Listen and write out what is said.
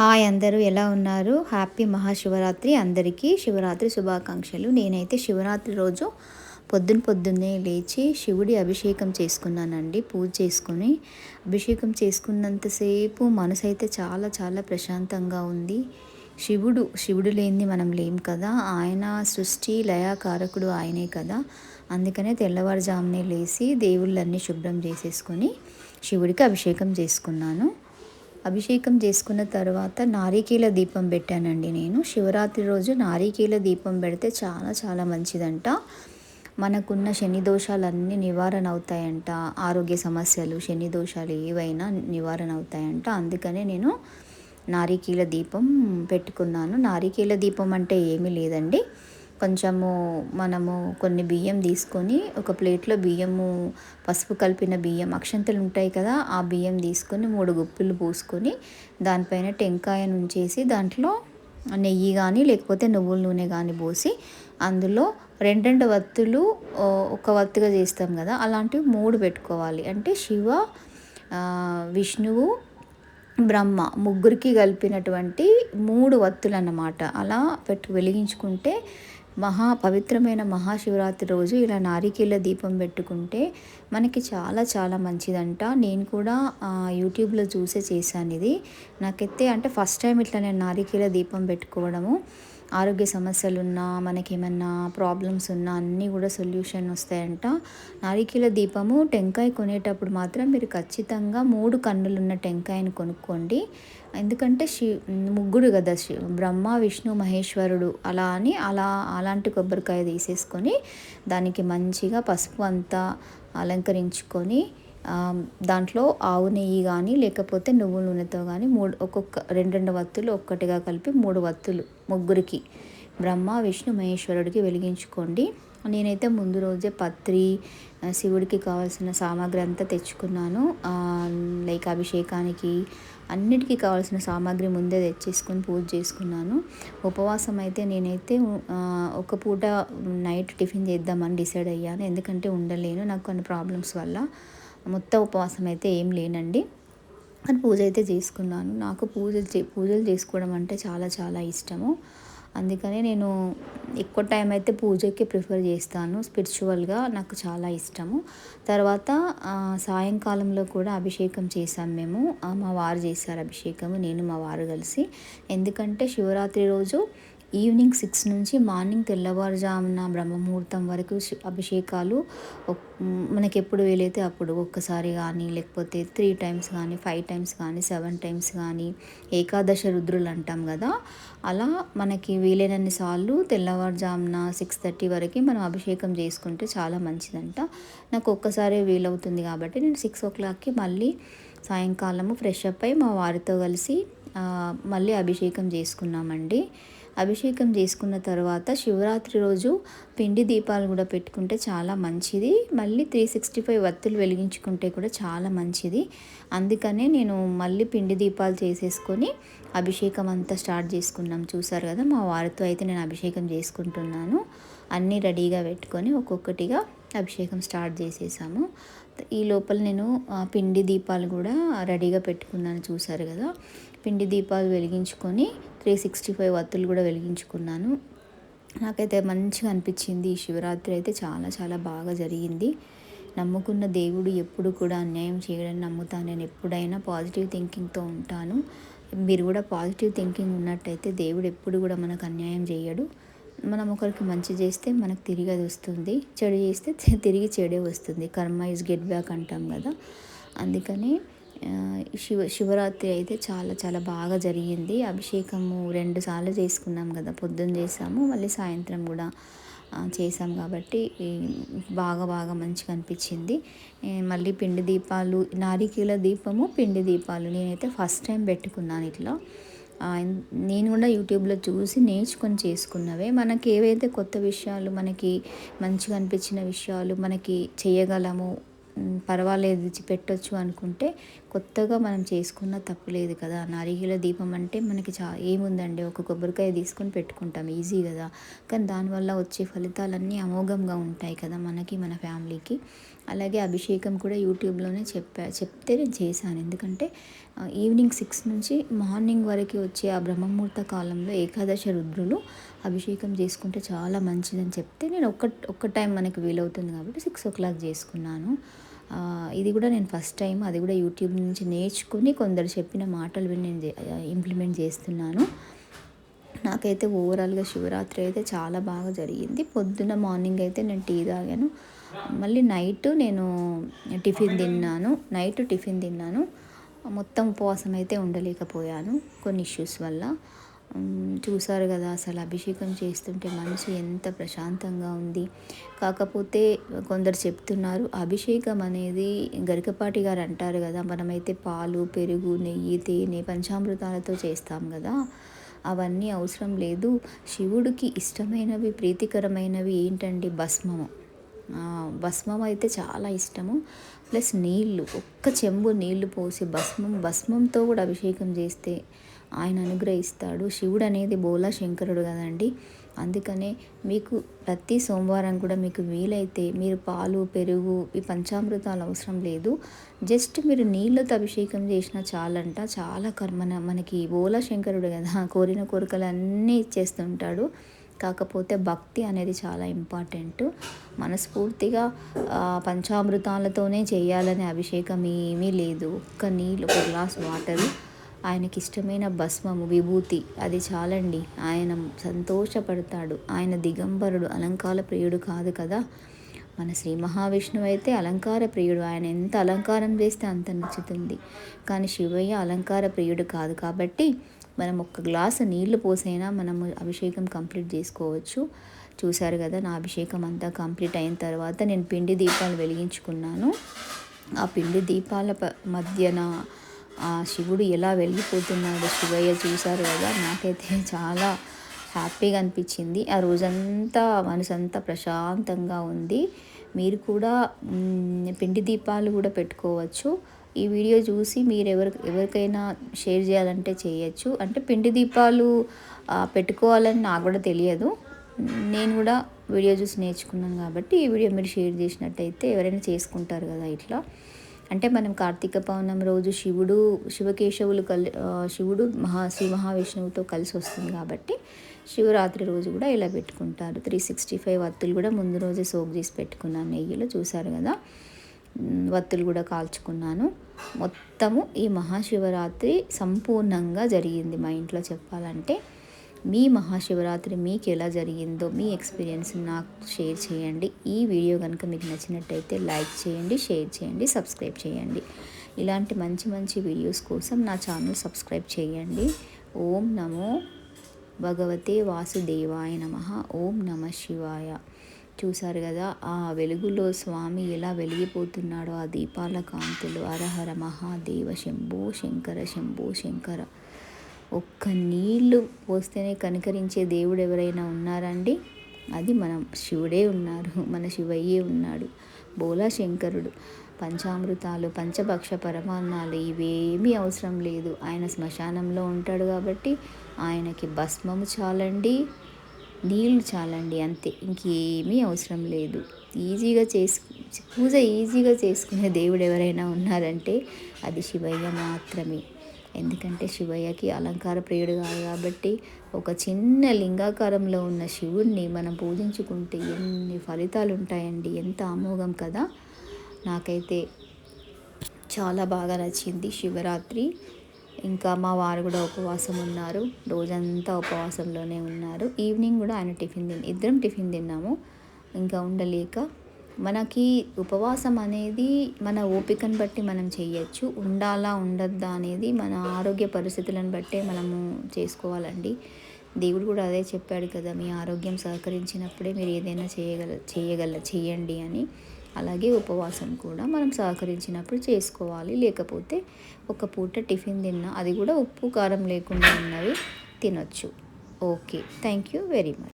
Hi అందరూ ఎలా ఉన్నారు? హ్యాపీ మహాశివరాత్రి. అందరికీ శివరాత్రి శుభాకాంక్షలు. నేనైతే శివరాత్రి రోజు పొద్దున పొద్దున్నే లేచి శివుడి అభిషేకం చేసుకున్నానండి. పూజ చేసుకుని అభిషేకం చేసుకున్నంతసేపు మనసు అయితే చాలా చాలా ప్రశాంతంగా ఉంది. శివుడు శివుడు లేనిది మనం లేం కదా. ఆయన సృష్టి లయాకారకుడు ఆయనే కదా. అందుకనే తెల్లవారుజామునే లేచి దేవుళ్ళన్నీ శుభ్రం చేసేసుకొని శివుడికి అభిషేకం చేసుకున్నాను. అభిషేకం చేసుకున్న తర్వాత నారికేల దీపం పెట్టానండి నేను. శివరాత్రి రోజు నారికేల దీపం పెడితే చాలా చాలా మంచిదంట. మనకున్న శని దోషాలన్నీ నివారణ అవుతాయంట. ఆరోగ్య సమస్యలు శని దోషాలు ఏవైనా నివారణ అవుతాయంట. అందుకనే నేను నారికీల దీపం పెట్టుకున్నాను. నారికీల దీపం అంటే ఏమీ లేదండి. కొంచెము మనము కొన్ని బియ్యం తీసుకొని ఒక ప్లేట్లో బియ్యము పసుపు కలిపిన బియ్యం అక్షంతలు ఉంటాయి కదా ఆ బియ్యం తీసుకొని మూడు గుప్పిలు పూసుకొని దానిపైన టెంకాయ ఉంచేసి దాంట్లో నెయ్యి కానీ లేకపోతే నువ్వుల నూనె కానీ పోసి అందులో రెండు రెండు వత్తులు ఒక వత్తుగా చేస్తాం కదా అలాంటివి మూడు పెట్టుకోవాలి. అంటే శివ విష్ణువు బ్రహ్మ ముగ్గురికి కలిపినటువంటి మూడు వత్తులు అన్నమాట అలా పెట్టు వెలిగించుకుంటే మహా పవిత్రమైన మహాశివరాత్రి రోజు ఇలా నారికేళ్ళ దీపం పెట్టుకుంటే మనకి చాలా చాలా మంచిదంట. నేను కూడా యూట్యూబ్లో చూసే చేశాను ఇది. నాకైతే అంటే ఫస్ట్ టైం ఇట్లా నేను నారికేళ్ళ దీపం పెట్టుకోవడము. ఆరోగ్య సమస్యలు ఉన్నా మనకి ఏమన్నా ప్రాబ్లమ్స్ ఉన్నా అన్నీ కూడా సొల్యూషన్ వస్తాయంట. నారికేల దీపము టెంకాయ కొనేటప్పుడు మాత్రం మీరు ఖచ్చితంగా మూడు కన్నులున్న టెంకాయని కొనుక్కోండి. ఎందుకంటే శివ ముగ్గురు కదా శివ బ్రహ్మ విష్ణు మహేశ్వరుడు అలా అని అలా అలాంటి కొబ్బరికాయ తీసేసుకొని దానికి మంచిగా పసుపు అంతా అలంకరించుకొని దాంట్లో ఆవు నెయ్యి కానీ లేకపోతే నువ్వుల నూనెతో కానీ మూడు ఒక్కొక్క రెండు రెండు వత్తులు ఒక్కటిగా కలిపి మూడు వత్తులు ముగ్గురికి బ్రహ్మ విష్ణు మహేశ్వరుడికి వెలిగించుకోండి. నేనైతే ముందు రోజే పత్రి శివుడికి కావాల్సిన సామాగ్రి అంతా తెచ్చుకున్నాను. లైక్ అభిషేకానికి అన్నిటికీ కావాల్సిన సామాగ్రి ముందే తెచ్చేసుకొని పూజ చేసుకున్నాను. ఉపవాసం అయితే నేనైతే ఒక పూట నైట్ టిఫిన్ చేద్దామని డిసైడ్ అయ్యాను. ఎందుకంటే ఉండలేను నాకు కొన్ని ప్రాబ్లమ్స్ వల్ల. మొత్తం ఉపవాసం అయితే ఏం లేనండి. కానీ పూజ అయితే చేసుకున్నాను. నాకు పూజలు చే పూజలు చేసుకోవడం అంటే చాలా చాలా ఇష్టము. అందుకని నేను ఎక్కువ టైం అయితే పూజకి ప్రిఫర్ చేస్తాను. స్పిరిచువల్గా నాకు చాలా ఇష్టము. తర్వాత సాయంకాలంలో కూడా అభిషేకం చేశాం మేము. మా వారు చేశారు అభిషేకము. నేను మా వారు కలిసి. ఎందుకంటే శివరాత్రి రోజు ఈవినింగ్ సిక్స్ నుంచి మార్నింగ్ తెల్లవారుజామున బ్రహ్మముహూర్తం వరకు అభిషేకాలు మనకి ఎప్పుడు వీలైతే అప్పుడు ఒక్కసారి కానీ లేకపోతే త్రీ టైమ్స్ కానీ ఫైవ్ టైమ్స్ కానీ సెవెన్ టైమ్స్ కానీ ఏకాదశ రుద్రులు అంటాం కదా అలా మనకి వీలైనన్ని సార్లు తెల్లవారుజామున సిక్స్ థర్టీ వరకు మనం అభిషేకం చేసుకుంటే చాలా మంచిదంట. నాకు ఒక్కసారే వీలవుతుంది కాబట్టి నేను సిక్స్ ఓ క్లాక్కి మళ్ళీ సాయంకాలము ఫ్రెష్ అప్ అయి మా వారితో కలిసి మళ్ళీ అభిషేకం చేసుకున్నామండి. అభిషేకం చేసుకున్న తర్వాత శివరాత్రి రోజు పిండి దీపాలు కూడా పెట్టుకుంటే చాలా మంచిది. మళ్ళీ త్రీ సిక్స్టీ ఫైవ్ వత్తులు వెలిగించుకుంటే కూడా చాలా మంచిది. అందుకనే నేను మళ్ళీ పిండి దీపాలు చేసేసుకొని అభిషేకం అంతా స్టార్ట్ చేసుకున్నాం. చూసారు కదా మా వారితో అయితే నేను అభిషేకం చేసుకుంటున్నాను. అన్నీ రెడీగా పెట్టుకొని ఒక్కొక్కటిగా అభిషేకం స్టార్ట్ చేసేసాము. ఈ లోపల నేను పిండి దీపాలు కూడా రెడీగా పెట్టుకున్నాను. చూసారు కదా పిండి దీపాలు వెలిగించుకొని త్రీ సిక్స్టీ ఫైవ్ వత్తులు కూడా వెలిగించుకున్నాను. నాకైతే మంచిగా అనిపించింది. ఈ శివరాత్రి అయితే చాలా చాలా బాగా జరిగింది. నమ్ముకున్న దేవుడు ఎప్పుడు కూడా అన్యాయం చేయడని నమ్ముతాను. నేను ఎప్పుడైనా పాజిటివ్ థింకింగ్తో ఉంటాను. మీరు కూడా పాజిటివ్ థింకింగ్ ఉన్నట్టయితే దేవుడు ఎప్పుడు కూడా మనకు అన్యాయం చేయడు. మనం ఒకరికి మంచి చేస్తే మనకు తిరిగి అది వస్తుంది. చెడు చేస్తే తిరిగి చెడే వస్తుంది. కర్మ ఇస్ గెట్ బ్యాక్ అంటాం కదా. అందుకని శివ శివరాత్రి అయితే చాలా చాలా బాగా జరిగింది. అభిషేకము రెండు సార్లు చేసుకున్నాం కదా. పొద్దున్న చేసాము మళ్ళీ సాయంత్రం కూడా చేసాం కాబట్టి బాగా బాగా మంచిగా అనిపించింది. మళ్ళీ పిండి దీపాలు నారికేల దీపము పిండి దీపాలు నేనైతే ఫస్ట్ టైం పెట్టుకున్నాను ఇట్లా. నేను కూడా యూట్యూబ్లో చూసి నేర్చుకొని చేసుకున్నవే. మనకి ఏవైతే కొత్త విషయాలు మనకి మంచిగా అనిపించిన విషయాలు మనకి చేయగలము పర్వాలేదు పెట్టొచ్చు అనుకుంటే కొత్తగా మనం చేసుకున్న తప్పు లేదు కదా. నారిగిల దీపం అంటే మనకి చా ఏముందండి? ఒక కొబ్బరికాయ తీసుకొని పెట్టుకుంటాం ఈజీ కదా. కానీ దానివల్ల వచ్చే ఫలితాలన్నీ అమోఘంగా ఉంటాయి కదా మనకి మన ఫ్యామిలీకి. అలాగే అభిషేకం కూడా యూట్యూబ్లోనే చెప్పా చెప్తే నేను చేశాను. ఎందుకంటే ఈవినింగ్ సిక్స్ నుంచి మార్నింగ్ వరకు వచ్చే ఆ బ్రహ్మముహూర్త కాలంలో ఏకాదశ రుద్రులు అభిషేకం చేసుకుంటే చాలా మంచిదని చెప్తే నేను ఒక్క ఒక్క టైం మనకి వీలవుతుంది కాబట్టి సిక్స్ ఓ క్లాక్ చేసుకున్నాను. ఇది కూడా నేను ఫస్ట్ టైం అది కూడా యూట్యూబ్ నుంచి నేర్చుకుని కొందరు చెప్పిన మాటలు విని నేను ఇంప్లిమెంట్ చేస్తున్నాను. నాకైతే ఓవరాల్గా శివరాత్రి అయితే చాలా బాగా జరిగింది. పొద్దున్న మార్నింగ్ అయితే నేను టీ తాగాను. మళ్ళీ నైట్ నేను టిఫిన్ తిన్నాను. నైట్ టిఫిన్ తిన్నాను. మొత్తం ఉపవాసం అయితే ఉండలేకపోయాను కొన్ని ఇష్యూస్ వల్ల. చూసారు కదా అసలు అభిషేకం చేస్తుంటే మనసు ఎంత ప్రశాంతంగా ఉంది. కాకపోతే కొందరు చెప్తున్నారు అభిషేకం అనేది గరికపాటి గారు అంటారు కదా మనమైతే పాలు పెరుగు నెయ్యి తేనె పంచామృతాలతో చేస్తాం కదా. అవన్నీ అవసరం లేదు. శివుడికి ఇష్టమైనవి ప్రీతికరమైనవి ఏంటండి భస్మము. భస్మం అయితే చాలా ఇష్టము. ప్లస్ నీళ్ళు ఒక్క చెంబు నీళ్ళు పోసి భస్మం భస్మంతో కూడా అభిషేకం చేస్తే ఆయన అనుగ్రహిస్తాడు. శివుడు అనేది బోలా శంకరుడు కదండి. అందుకనే మీకు ప్రతి సోమవారం కూడా మీకు వీలైతే మీరు పాలు పెరుగు ఈ పంచామృతాలు అవసరం లేదు. జస్ట్ మీరు నీళ్ళతో అభిషేకం చేసినా చాలంట. చాలా కర్మన మనకి బోలా శంకరుడు కదా కోరిన కోరికలు అన్నీ ఇచ్చేస్తుంటాడు. కాకపోతే భక్తి అనేది చాలా ఇంపార్టెంట్. మనస్ఫూర్తిగా పంచామృతాలతోనే చేయాలనే అభిషేకం ఏమీ లేదు. ఒక్క నీళ్ళు ఒక గ్లాస్ వాటర్ ఆయనకి ఇష్టమైన భస్మము విభూతి అది చాలండి. ఆయన సంతోషపడతాడు. ఆయన దిగంబరుడు అలంకార ప్రియుడు కాదు కదా? మన శ్రీ మహావిష్ణువు అయితే అలంకార ప్రియుడు. ఆయన ఎంత అలంకారం చేస్తే అంత నచ్చుతుంది. కానీ శివయ్య అలంకార ప్రియుడు కాదు కాబట్టి మనం ఒక గ్లాసు నీళ్ళు పోసైనా మనము అభిషేకం కంప్లీట్ చేసుకోవచ్చు. చూశారు కదా నా అభిషేకం అంతా కంప్లీట్ అయిన తర్వాత నేను పిండి దీపాలు వెలిగించుకున్నాను. ఆ పిండి దీపాల మధ్యన ఆ శివుడు ఎలా వెళ్ళిపోతున్నాడు శివయ్య చూశారు కదా నాకైతే చాలా హ్యాపీగా అనిపించింది. ఆ రోజంతా మనసంతా ప్రశాంతంగా ఉంది. మీరు కూడా పిండి దీపాలు కూడా పెట్టుకోవచ్చు. ఈ వీడియో చూసి మీరు ఎవరి ఎవరికైనా షేర్ చేయాలంటే చేయొచ్చు. అంటే పిండి దీపాలు పెట్టుకోవాలని నాకు కూడా తెలియదు. నేను కూడా వీడియో చూసి నేర్చుకున్నాను కాబట్టి ఈ వీడియో మీరు షేర్ చేసినట్టయితే ఎవరైనా చేసుకుంటారు కదా ఇట్లా. అంటే మనం కార్తీక పౌర్ణమి రోజు శివుడు శివకేశవులు కలి శివుడు మహా శ్రీ మహావిష్ణువుతో కలిసి వస్తుంది కాబట్టి శివరాత్రి రోజు కూడా ఇలా పెట్టుకుంటారు. త్రీ సిక్స్టీ ఫైవ్ వత్తులు కూడా ముందు రోజే సోక్ చేసి పెట్టుకున్నాను నెయ్యిలో చూసారు కదా? వత్తులు కూడా కాల్చుకున్నాను. మొత్తము ఈ మహాశివరాత్రి సంపూర్ణంగా జరిగింది మా ఇంట్లో చెప్పాలంటే. మీ మహాశివరాత్రి మీకు ఎలా జరిగిందో మీ ఎక్స్పీరియన్స్ నాకు షేర్ చేయండి. ఈ వీడియో కనుక మీకు నచ్చినట్టయితే లైక్ చేయండి షేర్ చేయండి సబ్స్క్రైబ్ చేయండి. ఇలాంటి మంచి మంచి వీడియోస్ కోసం నా ఛానల్ సబ్స్క్రైబ్ చేయండి. ఓం నమో భగవతే వాసుదేవాయ నమ. ఓం నమ శివాయ. చూశారు కదా ఆ వెలుగులో స్వామి ఎలా వెలిగిపోతున్నాడో ఆ దీపాల కాంతులు అరహర మహాదేవ శంభో శంకర శంభో శంకర. ఒక్క నీళ్ళు పోస్తేనే కనికరించే దేవుడు ఎవరైనా ఉన్నారండి? అది మనం. శివుడే ఉన్నారు. మన శివయ్యే ఉన్నాడు. బోలా శంకరుడు పంచామృతాలు పంచభక్ష పరమాన్నాలు ఇవేమీ అవసరం లేదు. ఆయన శ్మశానంలో ఉంటాడు కాబట్టి ఆయనకి భస్మము చాలండి నీళ్ళు చాలండి అంతే. ఇంకేమీ అవసరం లేదు. ఈజీగా చేసు పూజ ఈజీగా చేసుకునే దేవుడు ఎవరైనా ఉన్నారంటే అది శివయ్య మాత్రమే. ఎందుకంటే శివయ్యకి అలంకార ప్రియుడు కాదు కాబట్టి ఒక చిన్న లింగాకారంలో ఉన్న శివుణ్ణి మనం పూజించుకుంటే ఎన్ని ఫలితాలు ఉంటాయండి. ఎంత అమోఘం కదా. నాకైతే చాలా బాగా నచ్చింది శివరాత్రి. ఇంకా మా వారు కూడా ఉపవాసం ఉన్నారు. రోజంతా ఉపవాసంలోనే ఉన్నారు. ఈవినింగ్ కూడా ఆయన టిఫిన్ తిని ఇద్దరం టిఫిన్ తిన్నాము. ఇంకా ఉండలేక మనకి ఉపవాసం అనేది మన ఓపికను బట్టి మనం చేయొచ్చు. ఉండాలా ఉండద్దా అనేది మన ఆరోగ్య పరిస్థితులను బట్టే మనము చేసుకోవాలండి. దేవుడు కూడా అదే చెప్పాడు కదా మీ ఆరోగ్యం సహకరించినప్పుడే మీరు ఏదైనా చేయగల చేయగల చేయండి అని. అలాగే ఉపవాసం కూడా మనం సహకరించినప్పుడు చేసుకోవాలి. లేకపోతే ఒక పూట టిఫిన్ తిన్నా అది కూడా ఉప్పు కారం లేకుండా ఉన్నవి తినొచ్చు. Okay. Thank you very much.